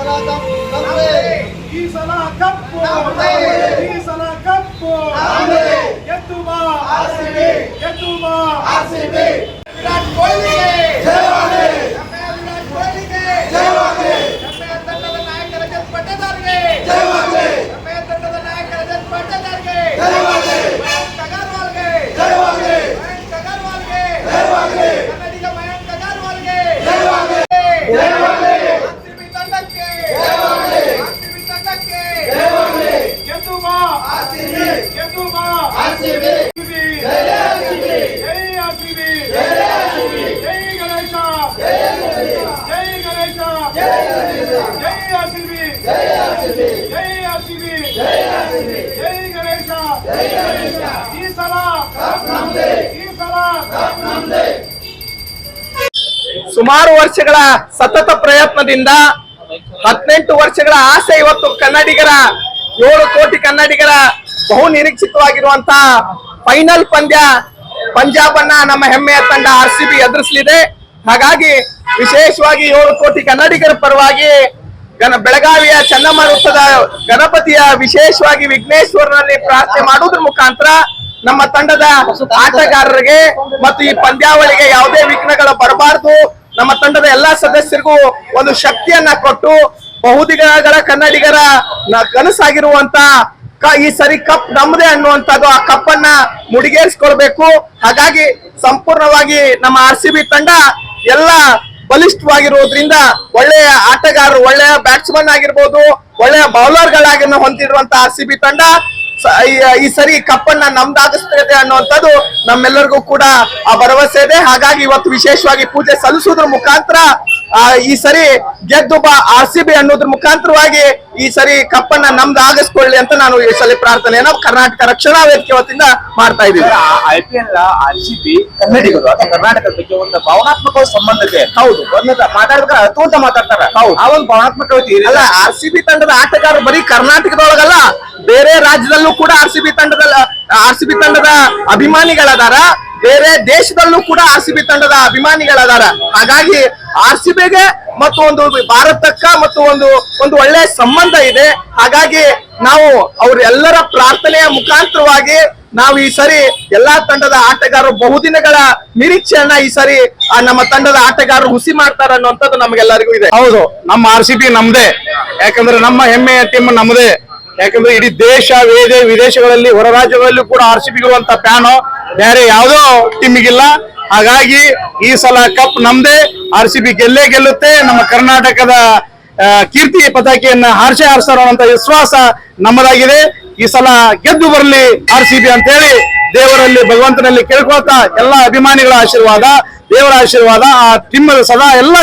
Yatuba, Asibi, Yatuba, Asibi, Yatuba, Asibi, Yatuba, Asibi, Yatuba, Asibi, Yatuba, Asibi, Yatuba, Asibi, Yatuba, Asibi, ಸುಮಾರು ವರ್ಷಗಳ ಸತತ ಪ್ರಯತ್ನದಿಂದ ಹದಿನೆಂಟು ವರ್ಷಗಳ ಆಸೆ ಇವತ್ತು ಕನ್ನಡಿಗರ ಏಳು ಕೋಟಿ ಕನ್ನಡಿಗರ ಬಹು ನಿರೀಕ್ಷಿತವಾಗಿರುವಂತಹ ಫೈನಲ್ ಪಂದ್ಯ ಪಂಜಾಬ್ ಅನ್ನ ನಮ್ಮ ಹೆಮ್ಮೆಯ ತಂಡ ಆರ್ ಸಿ ಬಿ ಎದುರಿಸಲಿದೆ. ಹಾಗಾಗಿ ವಿಶೇಷವಾಗಿ ಏಳು ಕೋಟಿ ಕನ್ನಡಿಗರ ಪರವಾಗಿ ಗಣ ಬೆಳಗಾವಿಯ ಚನ್ನಮರುತ್ತದ ಗಣಪತಿಯ ವಿಶೇಷವಾಗಿ ವಿಘ್ನೇಶ್ವರನಲ್ಲಿ ಪ್ರಾರ್ಥನೆ ಮಾಡುವುದರ ಮುಖಾಂತರ ನಮ್ಮ ತಂಡದ ಆಟಗಾರರಿಗೆ ಮತ್ತು ಈ ಪಂದ್ಯಾವಳಿಗೆ ಯಾವುದೇ ವಿಘ್ನಗಳು ಬರಬಾರದು. ನಮ್ಮ ತಂಡದ ಎಲ್ಲಾ ಸದಸ್ಯರಿಗೂ ಒಂದು ಶಕ್ತಿಯನ್ನ ಕೊಟ್ಟು ಬಹುದಿಗಳ ಕನ್ನಡಿಗರ ಕನಸಾಗಿರುವಂತ ಈ ಸರಿ ಕಪ್ ನಮ್ಮದೇ ಅನ್ನುವಂಥದ್ದು ಆ ಕಪ್ ಅನ್ನ ಮುಡಿಗೇರಿಸ್ಕೊಳ್ಬೇಕು. ಹಾಗಾಗಿ ಸಂಪೂರ್ಣವಾಗಿ ನಮ್ಮ ಆರ್ ಸಿ ಬಿ ತಂಡ ಎಲ್ಲ ಬಲಿಷ್ಠವಾಗಿರುವುದರಿಂದ ಒಳ್ಳೆಯ ಆಟಗಾರರು, ಒಳ್ಳೆಯ ಬ್ಯಾಟ್ಸ್ಮನ್ ಆಗಿರ್ಬೋದು, ಒಳ್ಳೆಯ ಬೌಲರ್ ಗಳಾಗಿ ಹೊಂದಿರುವಂತಹ ಆರ್ ಸಿ ಬಿ ತಂಡ. ಈ- ಸರಿ ಕಪ್ಪನ್ನ ನಮ್ದಾಗಿಸ್ತದೆ ಅನ್ನುವಂಥದ್ದು ನಮ್ಮೆಲ್ಲರಿಗೂ ಕೂಡ ಆ ಭರವಸೆ ಇದೆ. ಹಾಗಾಗಿ ಇವತ್ತು ವಿಶೇಷವಾಗಿ ಪೂಜೆ ಸಲ್ಲಿಸುವುದ್ರ ಮುಖಾಂತರ ಆ, ಈ ಸರಿ ಗೆದ್ದು ಬಾ ಆರ್ ಸಿ ಬಿ ಅನ್ನೋದ್ರ ಮುಖಾಂತರವಾಗಿ ಈ ಸರಿ ಕಪ್ಪನ್ನ ನಮ್ದು ಆಗಿಸ್ಕೊಳ್ಳಿ ಅಂತ ನಾನು ಈ ಸಲ ಪ್ರಾರ್ಥನೆಯನ್ನ ಕರ್ನಾಟಕ ರಕ್ಷಣಾ ವೇದಿಕೆ ವತಿಯಿಂದ ಮಾಡ್ತಾ ಇದ್ದೀವಿ. I P L R C B ಕನ್ನಡಿಗರು ಅಥವಾ ಕರ್ನಾಟಕದ ಬಗ್ಗೆ ಒಂದು ಭಾವನಾತ್ಮಕ ಸಂಬಂಧ ಇದೆ. ಹೌದು. ಒಂದು ಮಾತಾಡ್ಬೇಕಾದ್ರೆ ಮಾತಾಡ್ತಾರ. ಹೌದು. ಆ ಒಂದು ಭಾವನಾತ್ಮಕತೆ ಅಲ್ಲ ಆರ್ ಸಿ ಬಿ ತಂಡದ ಆಟಗಾರರು ಬರೀ ಕರ್ನಾಟಕದೊಳಗಲ್ಲ. ಬೇರೆ ರಾಜ್ಯದಲ್ಲೂ ಕೂಡ ಆರ್ ಸಿ ಬಿ ತಂಡದ ಆರ್ ಸಿ ಬಿ ತಂಡದ ಅಭಿಮಾನಿಗಳದಾರ, ಬೇರೆ ದೇಶದಲ್ಲೂ ಕೂಡ ಆರ್ ಸಿ ಬಿ ತಂಡದ ಅಭಿಮಾನಿಗಳದಾರ. ಹಾಗಾಗಿ ಆರ್ ಸಿ ಬಿಗೆ ಮತ್ತು ಒಂದು ಭಾರತಕ್ಕ ಮತ್ತು ಒಂದು ಒಂದು ಒಳ್ಳೆ ಸಂಬಂಧ ಇದೆ. ಹಾಗಾಗಿ ನಾವು ಅವರೆಲ್ಲರ ಪ್ರಾರ್ಥನೆಯ ಮುಖಾಂತರವಾಗಿ ನಾವು ಈ ಸರಿ ಎಲ್ಲಾ ತಂಡದ ಆಟಗಾರರು ಬಹುದಿನಗಳ ನಿರೀಕ್ಷೆಯನ್ನ ಈ ಸರಿ ನಮ್ಮ ತಂಡದ ಆಟಗಾರರು ಹುಸಿ ಮಾಡ್ತಾರ ಅನ್ನುವಂಥದ್ದು ನಮಗೆಲ್ಲರಿಗೂ ಇದೆ. ಹೌದು, ನಮ್ಮ ಆರ್ ಸಿ ಬಿ ನಮ್ದೇ. ಯಾಕಂದ್ರೆ ನಮ್ಮ ಹೆಮ್ಮೆಯ ಟೀಮ್ ನಮ್ದೇ. ಯಾಕಂದ್ರೆ ಇಡೀ ದೇಶ, ವೇದೆ, ವಿದೇಶಗಳಲ್ಲಿ, ಹೊರ ರಾಜ್ಯಗಳಲ್ಲೂ ಕೂಡ ಆರ್ ಸಿ ಬಿ ಇರುವಂತ ಪ್ಯಾನು ಬೇರೆ ಯಾವುದೋ ಟೀಮಿಗಿಲ್ಲ ಹಾಗಾಗಿ ಈ ಸಲ ಕಪ್ ನಮ್ದೇ ಆರ್ ಸಿ ಬಿ ಗೆಲ್ಲೇ ಗೆಲ್ಲುತ್ತೆ. ನಮ್ಮ ಕರ್ನಾಟಕದ ಕೀರ್ತಿ ಪತಾಕಿಯನ್ನ ಹಾರಿಸೇ ಹಾರಿಸ್ತಾರೋ ಅಂತ ವಿಶ್ವಾಸ ನಮ್ಮದಾಗಿದೆ. ಈ ಸಲ ಗೆದ್ದು ಬರಲಿ ಆರ್ ಸಿ ಬಿ ಅಂತ ಹೇಳಿ ದೇವರಲ್ಲಿ, ಭಗವಂತನಲ್ಲಿ ಕೇಳ್ಕೊಳ್ತಾ ಎಲ್ಲ ಅಭಿಮಾನಿಗಳ ಆಶೀರ್ವಾದ. ದೇವರ ಆಶೀರ್ವಾದ, ಆ ಟೀಮ್ ಸದಾ ಎಲ್ಲ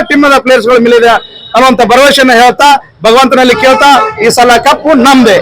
ಪ್ಲೇಯರ್ಸ್ಗಳು ಮಿಲಿದೆ ಅನ್ನುವಂತ ಭರವಸೆಯನ್ನ ಹೇಳ್ತಾ, ಭಗವಂತನಲ್ಲಿ ಕೇಳ್ತಾ, ಈ ಸಲ ಕಪ್ಪು ನಮ್ದೇ.